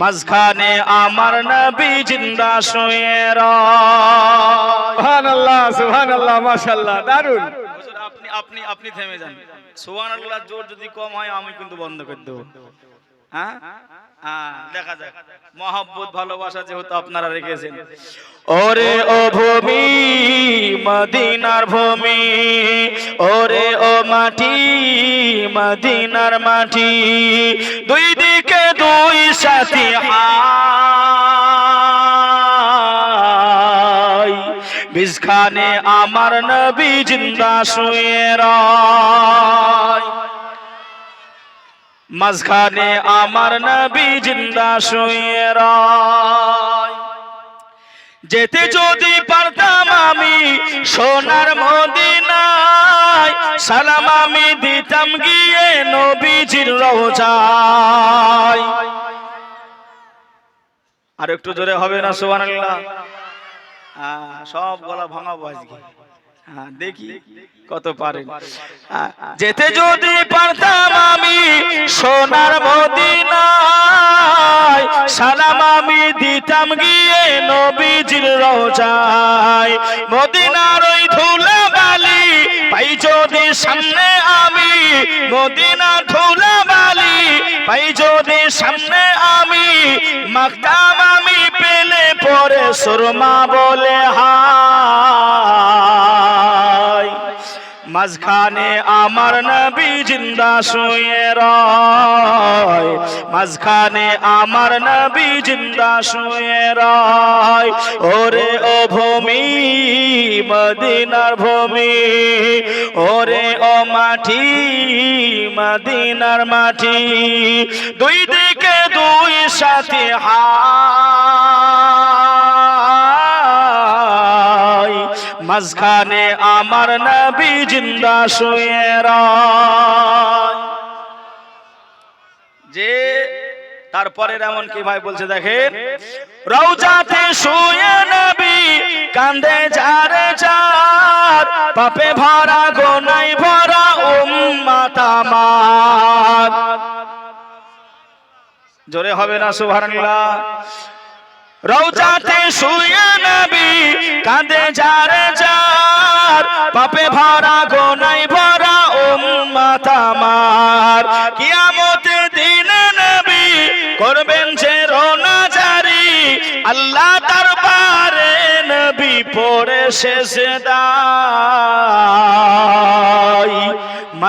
মাঝখানে আমার নবী জিন্দা শুয়ে রয়। সুবহানাল্লাহ সুবহানাল্লাহ মাশাআল্লাহ দারুণ আপনি আপনি আপনি থেমে যান। জোর যদি কম হয় আমি কিন্তু বন্ধ করে দেবো। হ্যাঁ? হ্যাঁ দেখা যাক। মহব্বত ভালোবাসা যেহেতু আপনারা রেখেছেন। ওরে ও ভূমি মদিনার ভূমি ওরে ও মাটি মদিনার মাটি। দুই দিকে বিজখানে আমার নবী জিন্দা শুয়ে রয়। মাঝখানে আমার নবী জিন্দা শুয়ে রয়। যেতে যদি পারতাম আমি সোনার মদিনায়, সালাম আমি দিতাম গিয়ে নবীজির রোজায়। আর একটু জোরে হবে না, সুবহানাল্লাহ? সব গলা ভাঙাবো আজকে হ্যাঁ, দেখি কত পারে যেতে যদি পারতাম আমি সোনার মদিনায় সালাম আমি দিতাম গিয়ে নবীজির রোজায় মদিনার ওই ধুলা বালি পাই যদি সামনে আমি মদিনা ধুলা পাই যদি সামনে আমি মাখতাম আমি পেলে পরে সুরমা বলে হায়। মাঝখানে আমার নবী জিন্দা শুয়ে রয়। মাঝখানে আমার নবী জিন্দা শুয়ে রয়। ওরে ও ভূমি মদিনার ভূমি। ওরে ও মাটি, মদিনার মাটি। দুই দিকে দুই সাথে হাই। মাঝখানে আমার নবী জিন্দা শুয়ে যে তারপরের এমন কি ভাই বলছে দেখেন? রৌজাতে শুয়ে নবী কান্দে যারে যার। পাপে ভরা গোনাই ভরা উম্মাত আমার। জোরে হবে না সুবহানাল্লাহ। রৌজাতে শুয়ে নবী কাঁদে যারে যার। পাপে ভরা গোনাই ভরা উম্মাত আমার। কিয়ামতে রোনা জারি আল্লাহ দরবারে নবী পড়ে শেষে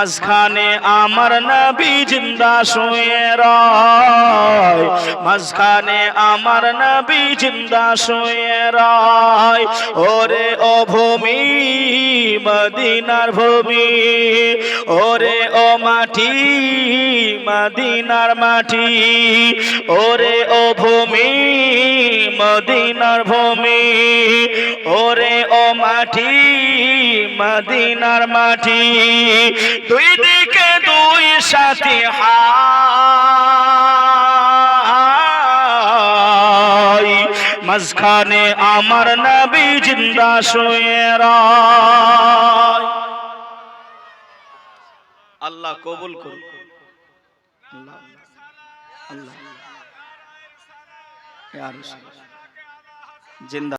মাঝখানে আমার নবী জিন্দা শুয়ে রয়। মাঝখানে আমার নবী জিন্দা শুয়ে রয়। ওরে ও ভূমি, মদিনার ভূমি। ওরে ও মাটি, মদিনার মাটি। ওরে ও ভূমি, মদিনার ভূমি। ওরে ও মাটি, মদিনার মাটি। দুই দিকে দুই সাথী হাই। মাঝখানে আমার নবী জিন্দা শুয়ে রয়। আল্লাহ কবুল করুন। আল্লাহ। আল্লাহ জিন্দা